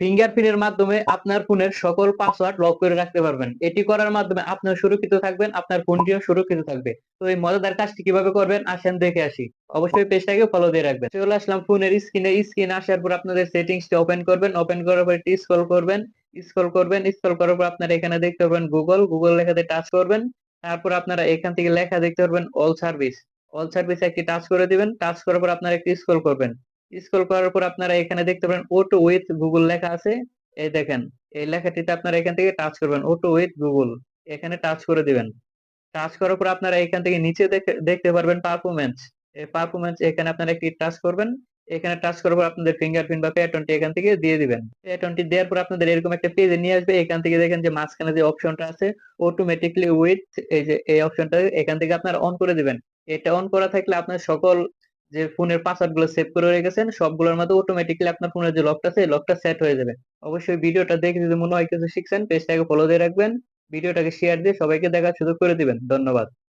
ফিঙ্গারপ্রিন্টের মাধ্যমে আপনার ফোনের সকল পাসওয়ার্ড লক করে রাখতে পারবেন। এটি করার মাধ্যমে আপনিও সুরক্ষিত থাকবেন, আপনার ফোনটিও সুরক্ষিত থাকবে। তো এই মজাদার কাজটি কীভাবে করবেন, আসেন দেখে আসি। অবশ্যই পেজটাকে ফলো দিয়ে রাখবেন। চলে আসলাম ফোনের স্ক্রিনে স্ক্রিনে আসার পর আপনাদের সেটিংসটি ওপেন করবেন। ওপেন করার পর একটি স্ক্রল করবেন। স্ক্রল করবেন। স্ক্রল করার পর আপনারা এখানে দেখতে পারবেন গুগল গুগল লেখাতে টাচ করবেন। তারপর আপনারা এখান থেকে লেখা দেখতে পারবেন অল সার্ভিস অল সার্ভিস একটি টাচ করে দিবেন। টাচ করার পর আপনারা একটি স্ক্রল করবেন। স্ক্রল করার পর আপনারা এখানে দেখতে পারেন ওটো উইথ গুগল লেখা আছে। এই দেখেন, এই লেখাটিতে আপনারা এখান থেকে টাচ করবেন ওটো উইথ গুগল এখানে টাচ করে দিবেন। টাচ করার পর আপনারা এখান থেকে নিচে দেখতে পারবেন পারফরমেন্স এই পারফরমেন্স এখানে আপনারা একটি টাচ করবেন। এখানে টাচ করার পর আপনাদের ফিঙ্গারপ্রিন্ট বা প্যাটার্নটি এখান থেকে দিয়ে দিবেন। প্যাটার্নটি দেওয়ার পর আপনাদের এরকম একটা পেজে নিয়ে আসবে। এখান থেকে দেখেন যে মাঝখানে যে অপশনটা আছে অটোমেটিকলি উইথ এই যে, এই অপশনটা এখান থেকে আপনারা অন করে দিবেন। এটা অন করা থাকলে আপনার সকল যে ফোনের পাসওয়ার্ডগুলো সেভ করে রেখেছেন সবগুলোর মধ্যে অটোমেটিকলি আপনার ফোনের যে লকটা আছে লকটা সেট হয়ে যাবে। অবশ্যই ভিডিওটা দেখে যদি মনে হয় কিছু শিখছেন পেজটাকে ফলো দিয়ে রাখবেন। ভিডিওটাকে শেয়ার দিয়ে সবাইকে দেখার সুযোগ করে দিবেন। ধন্যবাদ।